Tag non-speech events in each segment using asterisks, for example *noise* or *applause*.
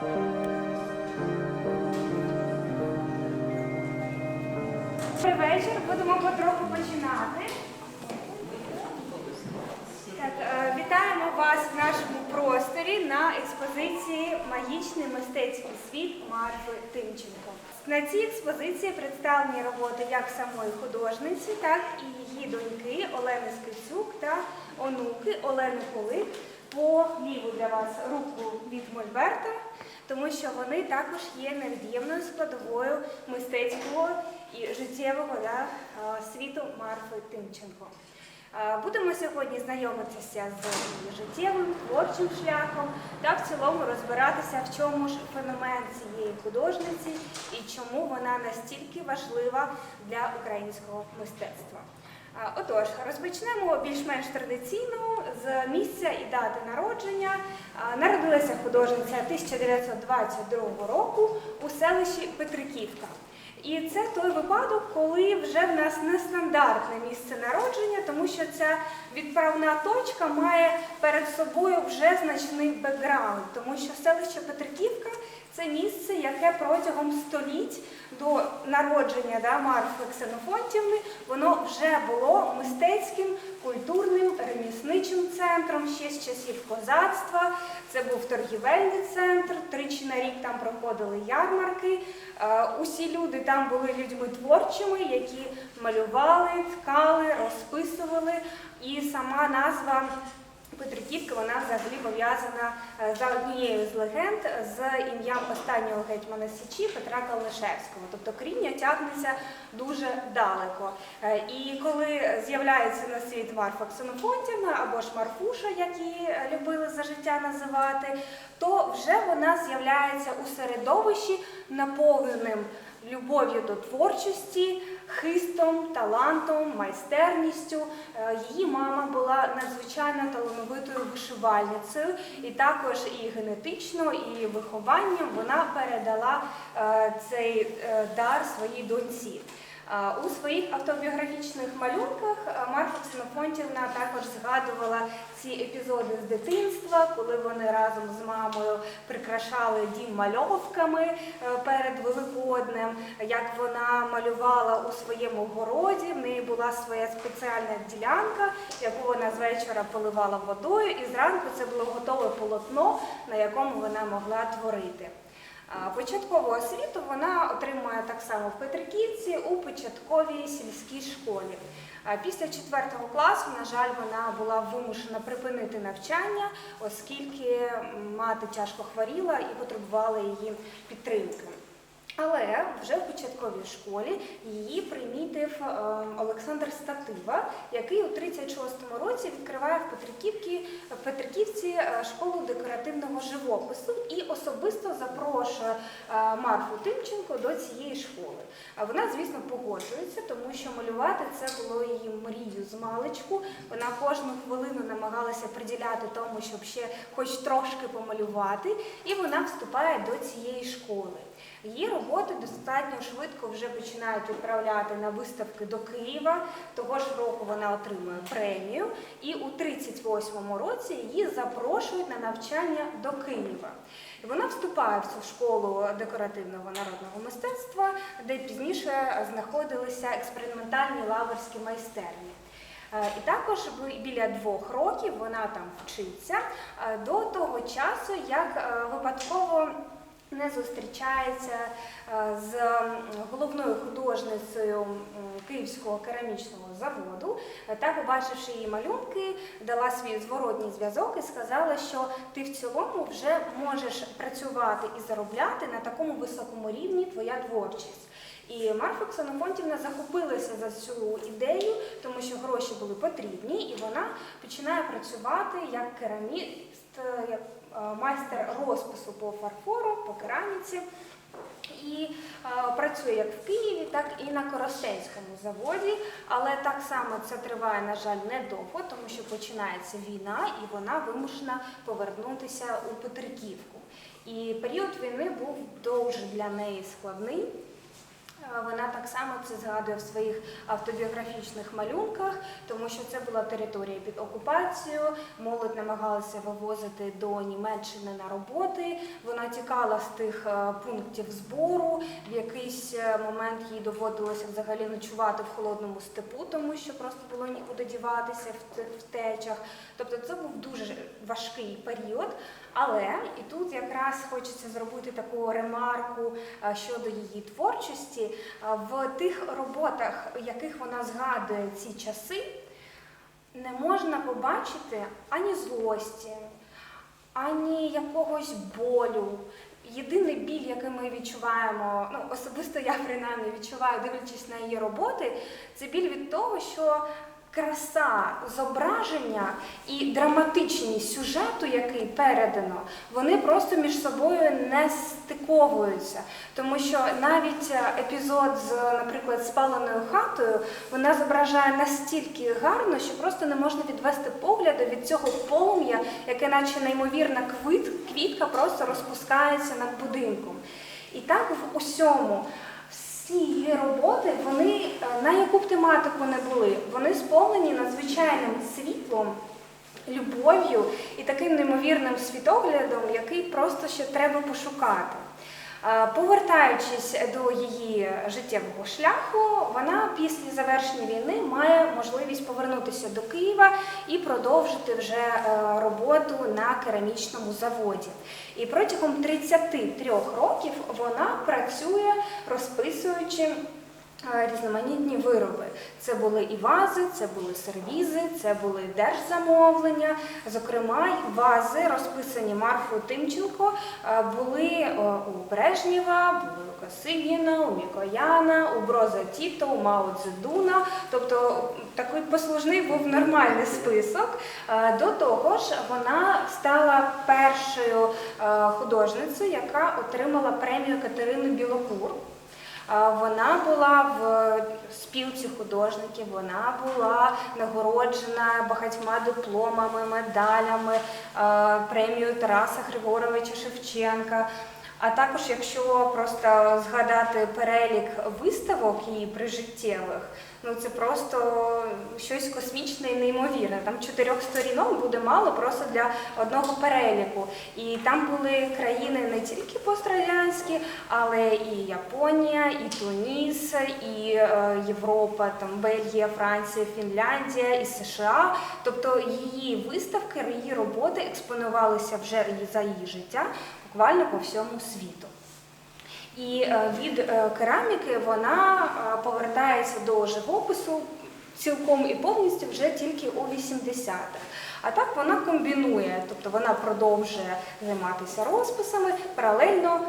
Добрий вечір, будемо потроху починати. Так, е, Вітаємо вас в нашому просторі на експозиції Магічний мистецький світ Марфи Тимченко. На цій експозиції представлені роботи як самої художниці, так і її доньки Олени Скицюк та онуки Олени Полик по ліву для вас руку від Мольберта тому що вони також є невід'ємною складовою мистецького і життєвого да, світу Марфи Тимченко. Будемо сьогодні знайомитися з життєвим творчим шляхом та в цілому розбиратися, в чому ж феномен цієї художниці і чому вона настільки важлива для українського мистецтва. Отож, розпочнемо більш-менш традиційно з місця і дати народження. Народилася художниця 1922 року у селищі Петриківка. І це той випадок, коли вже в нас нестандартне місце народження, тому що ця відправна точка має перед собою вже значний бекграунд, тому що селище Петриківка це місце, яке протягом століть до народження да, Марфи Ксенофонтівни, воно вже було мистецьким, культурним, ремісничим центром ще з часів козацтва. Це був торгівельний центр. Тричі на рік там проходили ярмарки. Е, Усі люди там були людьми творчими, які малювали, ткали, розписували. І сама назва Петриківка вона взагалі пов'язана е, за однією з легенд з ім'ям останнього гетьмана Січі Петра Калнишевського. Тобто коріння тягнеться дуже далеко. Е, І коли з'являється на світ Марфа Ксенофонтівна або ж Марфуша, як її любили за життя називати, то вже вона з'являється у середовищі наповненим любов'ю до творчості, хистом, талантом, майстерністю. Е, Її мама була надзвичайно талановитою вишивальницею, і також і генетично, і вихованням вона передала е, цей е, дар своїй доньці. У своїх автобіографічних малюнках Марфа Ксенофонтівна також згадувала ці епізоди з дитинства, коли вони разом з мамою прикрашали дім мальовками е, перед Великоднем, як вона малювала у своєму городі. В неї була своя спеціальна ділянка, яку вона з вечора поливала водою, і зранку це було готове полотно, на якому вона могла творити. Початкову освіту вона отримує так само в Петриківці у початковій сільській школі. Після четвертого класу, на жаль, вона була вимушена припинити навчання, оскільки мати тяжко хворіла і потребувала її підтримки. Але вже в початковій школі її примітив е, Олександр Статива, який у 36-му році відкриває в Петриківці, Петриківці е, школу декоративного живопису і особисто запрошує е, Марфу Тимченко до цієї школи. Вона, звісно, погоджується, тому що малювати це було її мрією з маличку. Вона кожну хвилину намагалася приділяти тому, щоб ще хоч трошки помалювати, і вона вступає до цієї школи. Її роботи достатньо швидко вже починають відправляти на виставки до Києва. Того ж року вона отримує премію, і у 38-му році її запрошують на навчання до Києва. Вона вступає в цю школу декоративного народного мистецтва, де пізніше знаходилися експериментальні лаврські майстерні. Е, І також біля двох років вона там вчиться е, до того часу, як е, випадково не зустрічається е, з головною художницею Київського керамічного заводу. Е, Та, побачивши її малюнки, дала свій зворотній зв'язок і сказала, що ти в цілому вже можеш працювати і заробляти на такому високому рівні твоя творчість. І Марфа Ксенофонтівна захопилася за цю ідею, тому що гроші були потрібні, і вона починає працювати як кераміст, е, як майстер розпису по фарфору, по кераміці. І е, працює як в Києві, так і на Коростенському заводі. Але так само це триває, на жаль, недовго, тому що починається війна, і вона вимушена повернутися у Петриківку. І період війни був дуже для неї складний. Вона так само це згадує в своїх автобіографічних малюнках, тому що це була територія під окупацією. Молодь намагалася вивозити до Німеччини на роботи. Вона тікала з тих е, пунктів збору. В якийсь е, момент їй доводилося взагалі ночувати в холодному степу, тому що просто було нікуди діватися в цих втечах. Тобто це був дуже важкий період. Але і тут якраз хочеться зробити таку ремарку е, щодо її творчості. Е, В тих роботах, в яких вона згадує ці часи, не можна побачити ані злості, ані якогось болю. Єдиний біль, який ми відчуваємо, ну особисто я принаймні відчуваю, дивлячись на її роботи, це біль від того, що краса зображення і драматичність сюжету, який передано, вони просто між собою не стиковуються. Тому що навіть е, епізод з, наприклад, спаленою хатою, вона зображає настільки гарно, що просто не можна відвести погляду від цього полум'я, яке, наче неймовірна квіт, квітка, просто розпускається над будинком. І так в усьому. Всі її роботи, вони е, на яку б тематику не були, вони сповнені надзвичайним світлом, любов'ю і таким неймовірним світоглядом, який просто ще треба пошукати. Повертаючись до її життєвого шляху, вона після завершення війни має можливість повернутися до Києва і продовжити вже е, роботу на керамічному заводі. І протягом 33 років вона працює розписуючи різноманітні вироби. Це були і вази, це були сервізи, це були держзамовлення. Зокрема, вази, розписані Марфою Тимченко, е, були у Брежнєва, були у Косигіна, у Мікояна, у Броза Тіто, у Мао Цзедуна. Тобто такий послужний був нормальний список. Е, До того ж, вона стала першою е, художницею, яка отримала премію Катерини Білокур. Вона була в спілці художників, вона була нагороджена багатьма дипломами, медалями, е, премією Тараса Григоровича Шевченка. А також, якщо просто згадати перелік виставок її прижиттєвих, ну це просто щось космічне і неймовірне. Там чотирьох сторінок буде мало просто для одного переліку. І там були країни не тільки пострадянські, але і Японія, і Туніс, і е, Європа, там Бельгія, Франція, Фінляндія і США. Тобто її виставки, її роботи експонувалися вже за її життя буквально по всьому світу. І е, від е, кераміки вона е, повертається до живопису цілком і повністю вже тільки у 80-х. А так вона комбінує, тобто вона продовжує займатися розписами, паралельно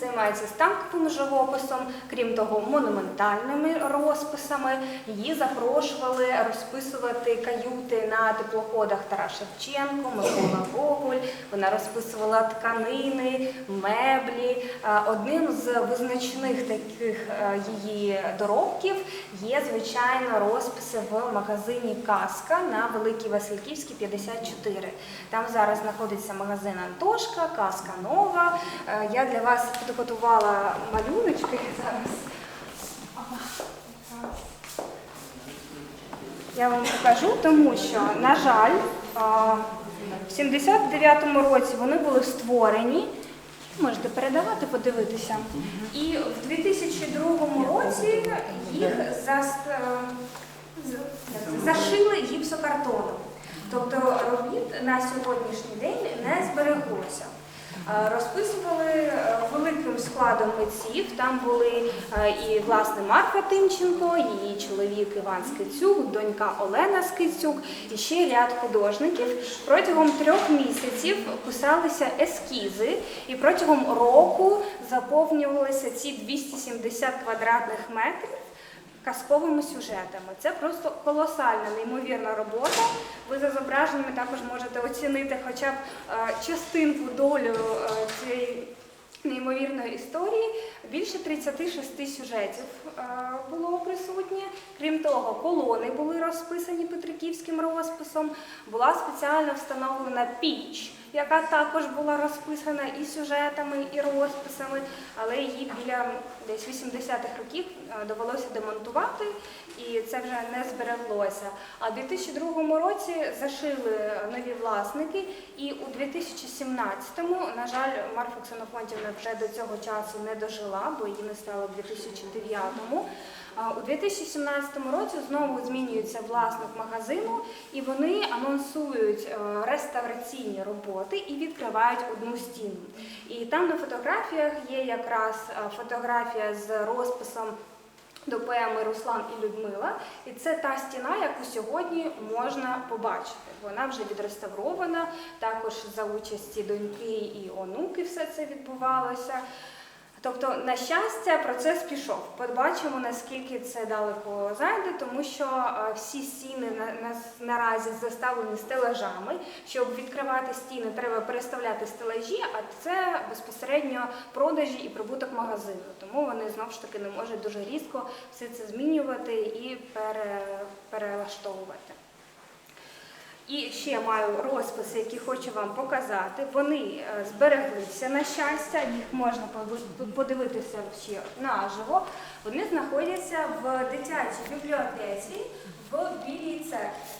займається станковим живописом, крім того, монументальними розписами. Її запрошували розписувати каюти на теплоходах Тарас Шевченко, Микола Гоголь. Вона розписувала тканини, меблі. Е, Одним з визначних таких е, її доробків є, звичайно, розписи в магазині Казка на Великій Васильківській 54. Там зараз знаходиться магазин Антошка, Казка Нова. Е, Я для вас підготувала малюночки зараз. Я вам покажу, тому що, на жаль, в 79-му році вони були створені. Можете передавати, подивитися. І в 2002 році їх е, зашили гіпсокартоном. Тобто робіт на сьогоднішній день не збереглося. Е, Розписували е, великим складом митців. Там були е, і власне Марфа Тимченко, її чоловік Іван Скицюк, донька Олена Скицюк і ще ряд художників. Протягом трьох місяців писалися ескізи, і протягом року заповнювалися ці 270 квадратних метрів казковими сюжетами. Це просто колосальна, неймовірна робота. Ви за зображеннями також можете оцінити хоча б е, частинку долю е, цієї неймовірної історії. Більше 36 сюжетів е, було присутнє. Крім того, колони були розписані петриківським розписом. Була спеціально встановлена піч, яка також була розписана і сюжетами, і розписами, але її біля десь 80-х років е, довелося демонтувати, і це вже не збереглося. А в 2002 році зашили нові власники, і у 2017-му, на жаль, Марфа Ксенофонтівна вже до цього часу не дожила, бо її не стало в 2009-му. У 2017 році знову змінюється власник магазину, і вони анонсують е, реставраційні роботи і відкривають одну стіну. І там на фотографіях є якраз е, фотографія з розписом до поеми Руслан і Людмила. І це та стіна, яку сьогодні можна побачити. Вона вже відреставрована, також за участі доньки і онуки все це відбувалося. Тобто, на щастя, процес пішов. Побачимо, наскільки це далеко зайде, тому що е, всі стіни на, на- наразі заставлені стелажами. Щоб відкривати стіни, треба переставляти стелажі, а це безпосередньо продажі і прибуток магазину. Тому вони знову ж таки не можуть дуже різко все це змінювати і пере, перелаштовувати. І ще маю розписи, які хочу вам показати. Вони е, збереглися на щастя, їх можна подивитися ще наживо. Вони знаходяться в дитячій бібліотеці в Білій церкві.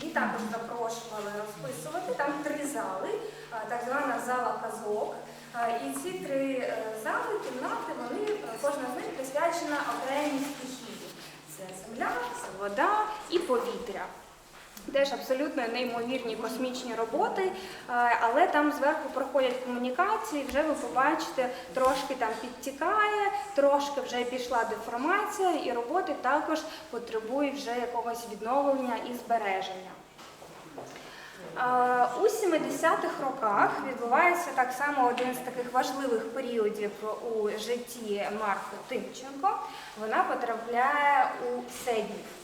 Її також запрошували розписувати. Там три зали, е, так звана зала казок. Е, І ці три зали, кімнати, вони кожна з них присвячена окремій стихії. Це земля, це вода і повітря. Теж абсолютно неймовірні космічні роботи, е, але там зверху проходять комунікації, вже ви побачите, трошки там підтікає, трошки вже пішла деформація, і роботи також потребують вже якогось відновлення і збереження. Е, У 70-х роках відбувається так само один з таких важливих періодів у житті Марфи Тимченко. Вона потрапляє у Седнів.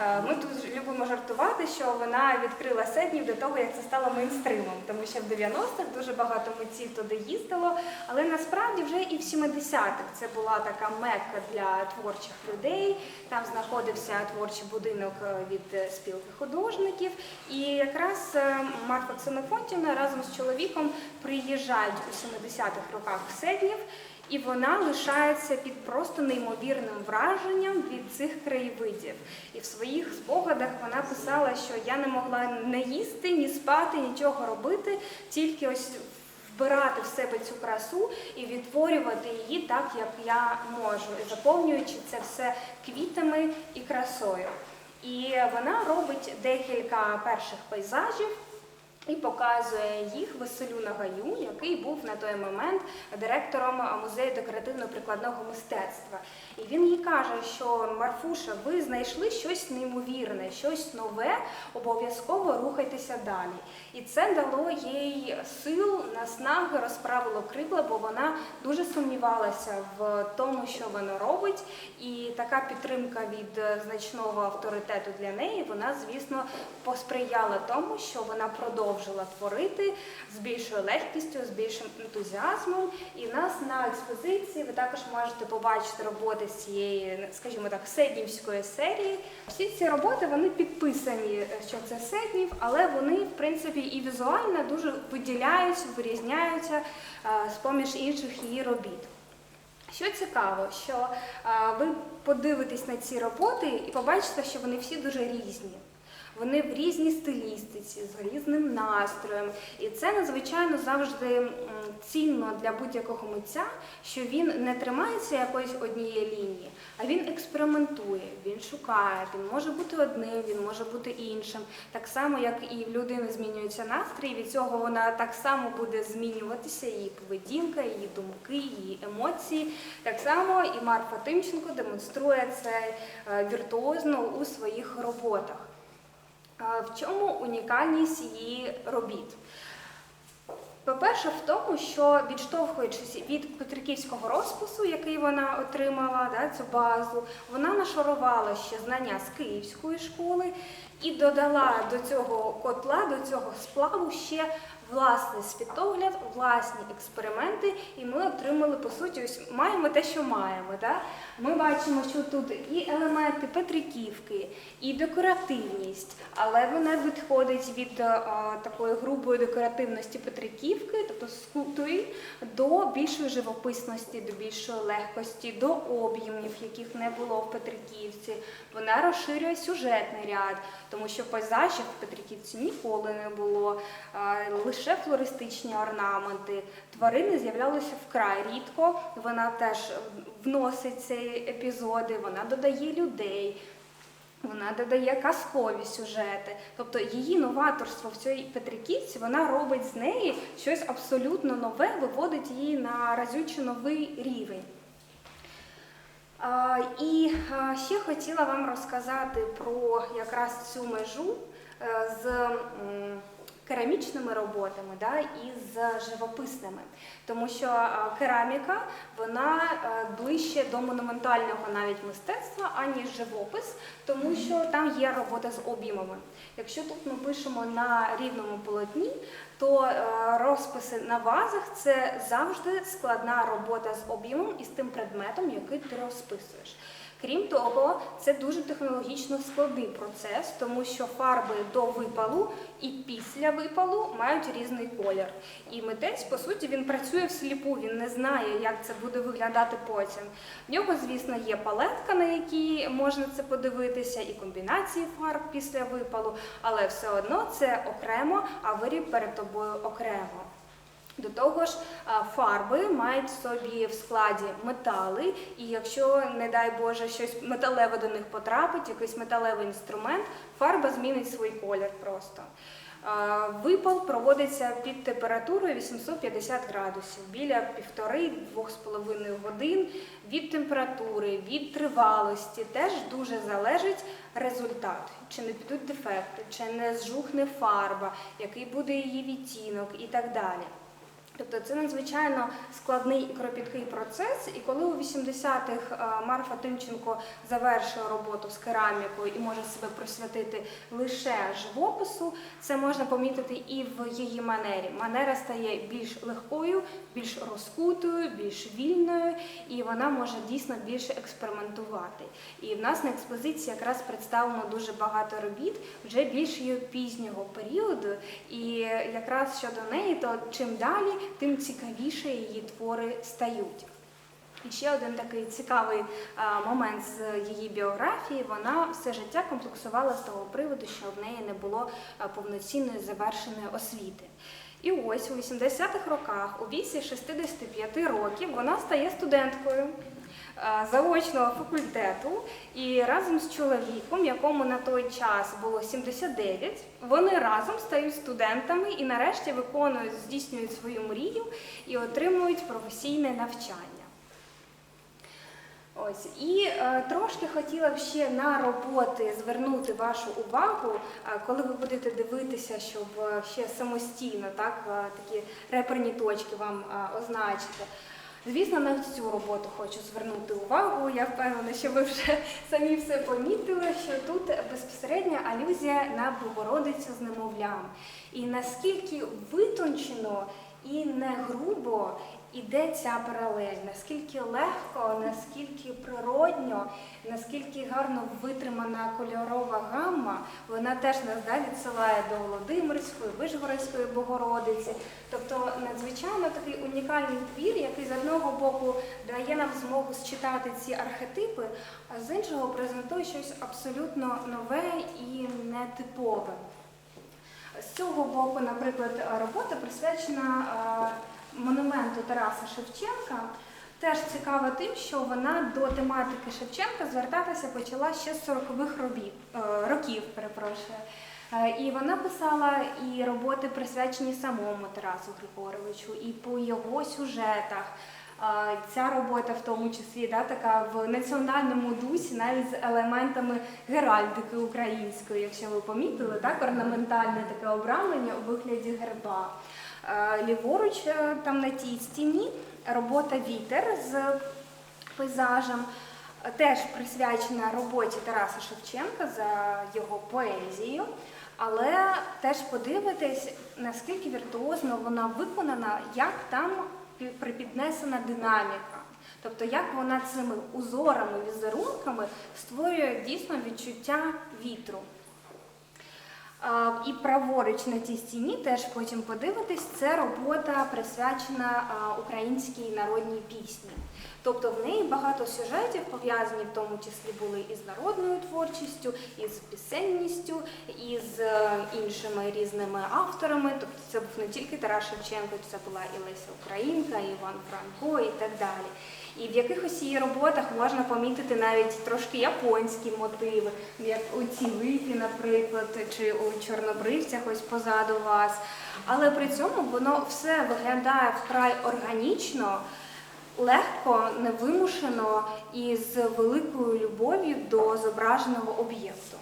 Е, Ми тут любимо жартувати, що вона відкрила Седнів до того, як це стало мейнстримом, тому що в 90-х дуже багато митців туди їздило, але насправді вже і в 70-х це була така мекка для творчих людей. Там знаходився творчий будинок е, від спілки художників. І якраз е, Марфа Ксенофонтівна разом з чоловіком приїжджають у 70-х роках в Седнів. І вона лишається під просто неймовірним враженням від цих краєвидів. І в своїх спогадах вона писала, що я не могла не їсти, ні спати, нічого робити, тільки ось вбирати в себе цю красу і відтворювати її так, як я можу, заповнюючи це все квітами і красою. І вона робить декілька перших пейзажів. І показує їх Василю Нагаю, який був на той момент директором музею декоративно-прикладного мистецтва. І він їй каже, що Марфуша, ви знайшли щось неймовірне, щось нове, обов'язково рухайтеся далі. І це дало їй сил, наснаги, розправило крила, бо вона дуже сумнівалася в тому, що вона робить. І така підтримка від значного авторитету для неї, вона, звісно, посприяла тому, що вона продовжила творити з більшою легкістю, з більшим ентузіазмом. І в нас на експозиції ви також можете побачити роботи з цієї, скажімо так, седнівської серії. Всі ці роботи вони підписані, що це седнів, але вони, в принципі, і візуально дуже виділяються, вирізняються е, з-поміж інших її робіт. Що цікаво, що а, ви подивитесь на ці роботи і побачите, що вони всі дуже різні. Вони в різній стилістиці, з різним настроєм. І це надзвичайно завжди цінно для будь-якого митця, що він не тримається якоїсь однієї лінії, а він експериментує, він шукає, він може бути одним, він може бути іншим. Так само, як і в людини змінюється настрій, від цього вона так само буде змінюватися, її поведінка, її думки, її емоції. Так само і Марфа Тимченко демонструє це е, віртуозно у своїх роботах. В чому унікальність її робіт? По-перше, в тому, що відштовхуючись від Петриківського розпису, який вона отримала, да, цю базу, вона нашарувала ще знання з Київської школи і додала до цього котла, до цього сплаву ще власний світогляд, власні експерименти, і ми отримали по суті, ось маємо те, що маємо. Да? Ми бачимо, що тут і елементи Петриківки, і декоративність, але вона відходить від е, такої грубої декоративності Петриківки, тобто скульптури, до більшої живописності, до більшої легкості, до об'ємів, яких не було в Петриківці. Вона розширює сюжетний ряд, тому що пейзажів в Петриківці ніколи не було, е, лише флористичні орнаменти. Тварини з'являлися вкрай рідко. Вона теж вносить ці епізоди, вона додає людей. Вона додає казкові сюжети. Тобто її новаторство в цій Петриківці вона робить з неї щось абсолютно нове, виводить її на разючо новий рівень. І ще хотіла вам розказати про якраз цю межу е, з керамічними роботами да, і з живописними. Тому що кераміка вона е, ближче до монументального навіть мистецтва, аніж живопис, тому що там є робота з об'ємами. Якщо тут ми пишемо на рівному полотні, то е, розписи на вазах це завжди складна робота з об'ємом і з тим предметом, який ти розписуєш. Крім того, це дуже технологічно складний процес, тому що фарби до випалу і після випалу мають різний колір. І митець, по суті, він працює всліпу, він не знає, як це буде виглядати потім. В нього, звісно, є палетка, на якій можна це подивитися, і комбінації фарб після випалу, але все одно це окремо, а виріб перед тобою окремо. До того ж, фарби мають в собі в складі метали, і якщо, не дай Боже, щось металеве до них потрапить, якийсь металевий інструмент, фарба змінить свій колір просто. Випал проводиться під температурою 850 градусів біля півтори-двох з половиною годин від температури, від тривалості. Теж дуже залежить результат, чи не підуть дефекти, чи не зжухне фарба, який буде її відтінок і так далі. Тобто це надзвичайно складний і кропіткий процес. І коли у 80-х е, Марфа Тимченко завершує роботу з керамікою і може себе присвятити лише живопису, це можна помітити і в її манері. Манера стає більш легкою, більш розкутою, більш вільною, і вона може дійсно більше експериментувати. І в нас на експозиції якраз представлено дуже багато робіт вже більш пізнього періоду. І якраз щодо неї, то чим далі, тим цікавіше її твори стають. І ще один такий цікавий а, момент з її біографії. Вона все життя комплексувала з того приводу, що в неї не було повноцінної завершеної освіти. І ось у 80-х роках, у віці 65 років, вона стає студенткою заочного факультету і разом з чоловіком, якому на той час було 79, вони разом стають студентами і нарешті виконують, здійснюють свою мрію і отримують професійне навчання. Ось і е, трошки хотіла б ще на роботи звернути вашу увагу, е, коли ви будете дивитися, щоб е, ще самостійно так е, такі реперні точки вам означити. Звісно, на цю роботу хочу звернути увагу. Я впевнена, що ви вже *laughs* самі все помітили, що тут безпосередня алюзія на Богородицю з немовлям. І наскільки витончено і не грубо іде ця паралель, наскільки легко, наскільки природньо, наскільки гарно витримана кольорова гамма, вона теж нас да, відсилає до Володимирської, Вишгородської Богородиці. Тобто надзвичайно такий унікальний твір, який з одного боку дає нам змогу считати ці архетипи, а з іншого презентує щось абсолютно нове і нетипове. З цього боку, наприклад, робота присвячена е, монументу Тараса Шевченка. Теж цікава тим, що вона до тематики Шевченка звертатися почала ще з 40-х робіт, е, років. Перепрошую. Е, І вона писала і роботи присвячені самому Тарасу Григоровичу, і по його сюжетах. Е, Ця робота, в тому числі, да, така в національному дусі, навіть з елементами геральдики української, якщо ви помітили, так, орнаментальне таке обрамлення у вигляді герба. Е, Ліворуч, е, там на тій стіні, робота Вітер з пейзажем, е, теж присвячена роботі Тараса Шевченка за його поезію. але теж подивитись, наскільки віртуозно вона виконана, як там припіднесена динаміка. Тобто, як вона цими узорами, візерунками створює дійсно відчуття вітру. І праворуч на тій стіні теж потім подивитись, це робота присвячена українській народній пісні. Тобто в неї багато сюжетів пов'язані в тому числі були із народною творчістю, із пісенністю, із е, іншими різними авторами. Тобто це був не тільки Тарас Шевченко, це була і Леся Українка, і Іван Франко і так далі. І в якихось її роботах можна помітити навіть трошки японські мотиви, як у цій липі, наприклад, чи у чорнобривцях ось позаду вас. Але при цьому воно все виглядає вкрай органічно, легко, невимушено і з великою любов'ю до зображеного об'єкту.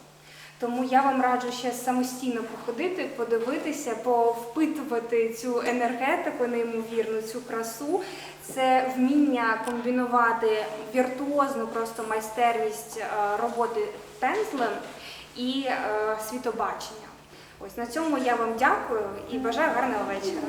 Тому я вам раджу ще самостійно походити, подивитися, повпитувати цю енергетику неймовірну, цю красу. Це вміння комбінувати віртуозну просто майстерність е, роботи пензлем і е, світобачення. Ось на цьому я вам дякую і бажаю гарного вечора.